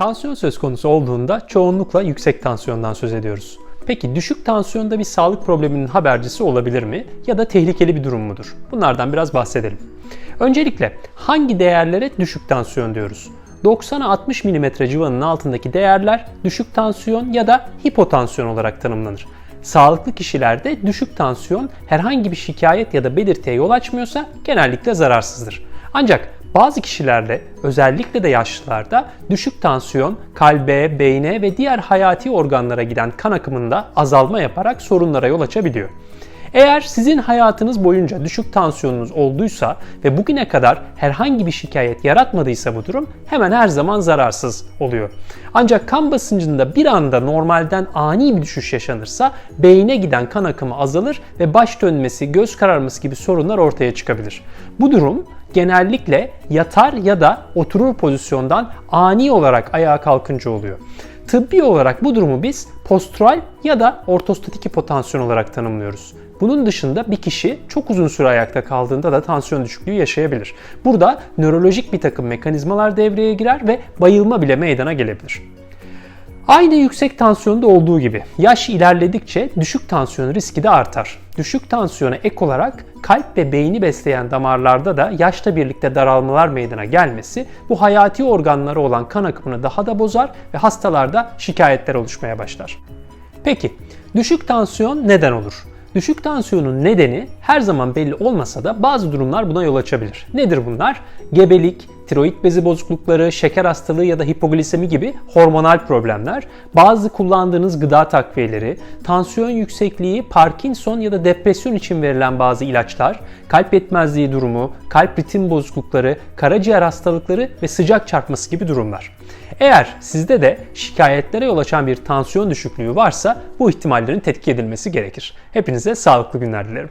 Tansiyon söz konusu olduğunda çoğunlukla yüksek tansiyondan söz ediyoruz. Peki düşük tansiyonda bir sağlık probleminin habercisi olabilir mi ya da tehlikeli bir durum mudur? Bunlardan biraz bahsedelim. Öncelikle hangi değerlere düşük tansiyon diyoruz? 90'a 60 mm civarının altındaki değerler düşük tansiyon ya da hipotansiyon olarak tanımlanır. Sağlıklı kişilerde düşük tansiyon herhangi bir şikayet ya da belirtiye yol açmıyorsa genellikle zararsızdır. Ancak bazı kişilerde özellikle de yaşlılarda düşük tansiyon kalbe, beyne ve diğer hayati organlara giden kan akımında azalma yaparak sorunlara yol açabiliyor. Eğer sizin hayatınız boyunca düşük tansiyonunuz olduysa ve bugüne kadar herhangi bir şikayet yaratmadıysa bu durum hemen her zaman zararsız oluyor. Ancak kan basıncında bir anda normalden ani bir düşüş yaşanırsa beyne giden kan akımı azalır ve baş dönmesi, göz kararması gibi sorunlar ortaya çıkabilir. Bu durum genellikle yatar ya da oturur pozisyondan ani olarak ayağa kalkınca oluyor. Tıbbi olarak bu durumu biz postural ya da ortostatik hipotansiyon olarak tanımlıyoruz. Bunun dışında bir kişi çok uzun süre ayakta kaldığında da tansiyon düşüklüğü yaşayabilir. Burada nörolojik bir takım mekanizmalar devreye girer ve bayılma bile meydana gelebilir. Aynı yüksek tansiyonda olduğu gibi yaş ilerledikçe düşük tansiyon riski de artar. Düşük tansiyona ek olarak kalp ve beyni besleyen damarlarda da yaşla birlikte daralmalar meydana gelmesi bu hayati organlara olan kan akımını daha da bozar ve hastalarda şikayetler oluşmaya başlar. Peki düşük tansiyon neden olur? Düşük tansiyonun nedeni her zaman belli olmasa da bazı durumlar buna yol açabilir. Nedir bunlar? Gebelik, tiroid bezi bozuklukları, şeker hastalığı ya da hipoglisemi gibi hormonal problemler, bazı kullandığınız gıda takviyeleri, tansiyon yüksekliği, Parkinson ya da depresyon için verilen bazı ilaçlar, kalp yetmezliği durumu, kalp ritim bozuklukları, karaciğer hastalıkları ve sıcak çarpması gibi durumlar. Eğer sizde de şikayetlere yol açan bir tansiyon düşüklüğü varsa bu ihtimallerin tetkik edilmesi gerekir. Hepinize sağlıklı günler dilerim.